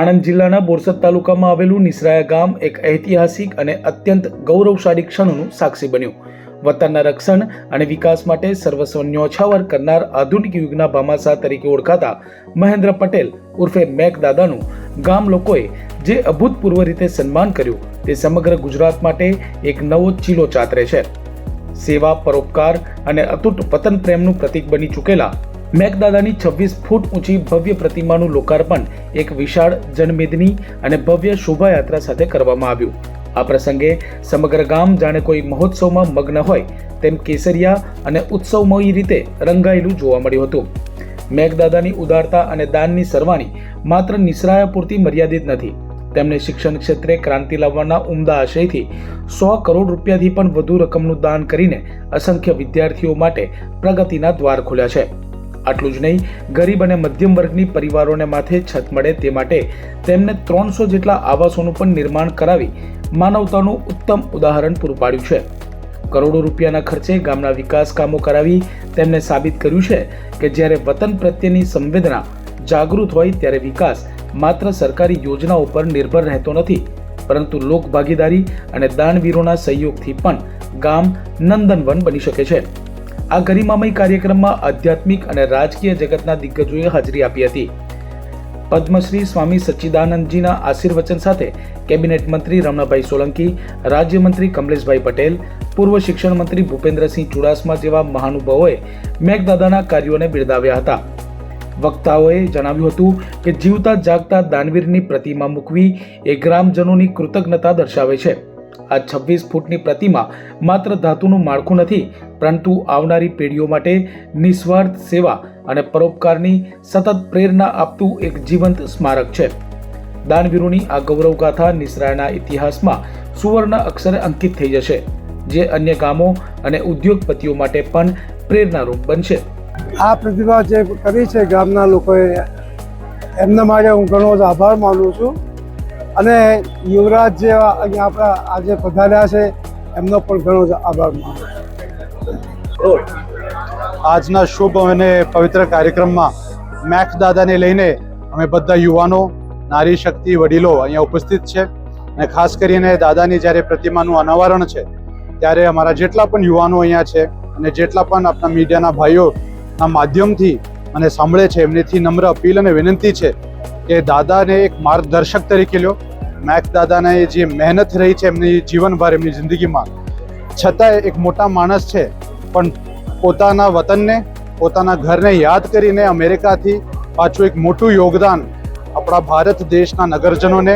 આણંદ જિલ્લાના બોરસદ તાલુકામાં આવેલું નિસરાયા ગામ એક ઐતિહાસિક અને અત્યંત ગૌરવશાળી ક્ષણોનું સાક્ષી બન્યું. વતનના રક્ષણ અને વિકાસ માટે સર્વસ્વ ન્યોછાવર કરનાર આધુનિક યુગના ભામાસા તરીકે ઓળખાતા મહેન્દ્ર પટેલ ઉર્ફે મેક દાદાનું ગામ લોકોએ જે અભૂતપૂર્વ રીતે સન્માન કર્યું તે સમગ્ર ગુજરાત માટે એક નવો ચીલો ચાતરે છે. સેવા, પરોપકાર અને અતૂટ વતન પ્રેમનું પ્રતીક બની ચૂકેલા મેઘદાદાની છવ્વીસ ફૂટ ઊંચી ભવ્ય પ્રતિમાનું લોકાર્પણ એક વિશાળ જનમેદની અને ભવ્ય શોભાયાત્રા સાથે કરવામાં આવ્યું. આ પ્રસંગે સમગ્ર ગામ જાણે કોઈ મહોત્સવમાં મગ્ન હોય તેમ કેસરિયા અને ઉત્સવમય રીતે રંગાયેલું જોવા મળ્યું હતું. મેઘદાદાની ઉદારતા અને દાનની સરવાણી માત્ર નિસરાયા પૂરતી મર્યાદિત નથી. તેમણે શિક્ષણ ક્ષેત્રે ક્રાંતિ લાવવાના ઉમદા આશયથી સો કરોડ રૂપિયાથી પણ વધુ રકમનું દાન કરીને અસંખ્ય વિદ્યાર્થીઓ માટે પ્રગતિના દ્વાર ખોલ્યા છે. આટલું જ નહીં, ગરીબ અને મધ્યમ વર્ગની પરિવારોને માથે છત મળે તે માટે તેમને ત્રણસો જેટલા આવાસોનું પણ નિર્માણ કરાવી માનવતાનું ઉત્તમ ઉદાહરણ પૂરું પાડ્યું છે. કરોડો રૂપિયાના ખર્ચે ગામના વિકાસ કામો કરાવી તેમને સાબિત કર્યું છે કે જ્યારે વતન પ્રત્યેની સંવેદના જાગૃત હોય ત્યારે વિકાસ માત્ર સરકારી યોજનાઓ પર નિર્ભર રહેતો નથી, પરંતુ લોક ભાગીદારી અને દાનવીરોના સહયોગથી પણ ગામ નંદનવન બની શકે છે. આ ગરિમામય કાર્યક્રમમાં આધ્યાત્મિક અને રાજકીય જગતના દિગ્ગજોએ હાજરી આપી હતી. પદ્મશ્રી સ્વામી સચ્ચિદાનંદજીના આશીર્વચન સાથે કેબિનેટ મંત્રી રમણાભાઈ સોલંકી, રાજ્યમંત્રી કમલેશભાઈ પટેલ, પૂર્વ શિક્ષણ મંત્રી ભૂપેન્દ્રસિંહ ચુડાસમા જેવા મહાનુભાવોએ મેઘદાદાના કાર્યોને બિરદાવ્યા હતા. વક્તાઓએ જણાવ્યું હતું કે જીવતા જાગતા દાનવીરની પ્રતિમા મૂકવી એ ગ્રામજનોની કૃતજ્ઞતા દર્શાવે છે. આ છવ્વીસ ફૂટની પ્રતિમા માત્ર ધાતુનું માળખું નથી, પરંતુ આવનારી પેઢીઓ માટે નિસ્વાર્થ સેવા અને પરોપકારની સતત પ્રેરણા આપતું એક જીવંત સ્મારક છે. દાનવીરોની આ ગૌરવગાથા નિસરાયના ઇતિહાસમાં સુવર્ણ અક્ષરે અંકિત થઈ જશે, જે અન્ય ગામો અને ઉદ્યોગપતિઓ માટે પણ પ્રેરણારૂપ બનશે. આ પ્રતિભા જે કરી છે ગામના લોકોએ, એમના માટે હું ઘણો જ આભાર માનું છું. અને યુવરાજ જે અહીંયા આપણા આજે પધાર્યા છે, એમનો પણ ઘણો જ આભાર આજના શુભ અને પવિત્ર કાર્યક્રમમાં મેક્સ દાદાને લઈને અમે બધા યુવાનો, નારી શક્તિ વડીલો અહીંયા ઉપસ્થિત છે. અને ખાસ કરીને દાદાની જ્યારે પ્રતિમાનું અનાવરણ છે, ત્યારે અમારા જેટલા પણ યુવાનો અહીંયા છે અને જેટલા પણ આપણા મીડિયાના ભાઈઓના માધ્યમથી અને સાંભળે છે, એમનીથી નમ્ર અપીલ અને વિનંતી છે કે દાદાને એક માર્ગદર્શક તરીકે લ્યો. મેક દાદાને જે મહેનત રહી છે એમની જીવનભર, એમની જિંદગીમાં. છતાંય એક મોટા માણસ છે, પણ પોતાના વતનને, પોતાના ઘરને યાદ કરીને અમેરિકાથી પાછું એક મોટું યોગદાન આપણા ભારત દેશના નગરજનોને,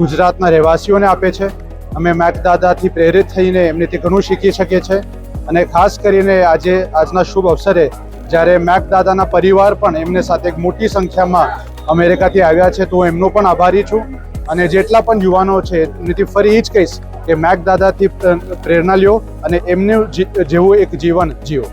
ગુજરાતના રહેવાસીઓને આપે છે. અમે મેક દાદાથી પ્રેરિત થઈને એમનેથી ઘણું શીખી શકીએ છીએ અને ખાસ કરીને આજે, આજના શુભ અવસરે જ્યારે મેક દાદાના પરિવાર પણ એમને સાથે એક મોટી સંખ્યામાં અમેરિકાથી આવ્યા છે, તો હું એમનો પણ આભારી છું. અને જેટલા પણ યુવાનો છે, એમનીથી ફરી એ જ કહીશ કે મેક દાદાથી પ્રેરણા લ્યો અને એમનું જેવું એક જીવન જીવો.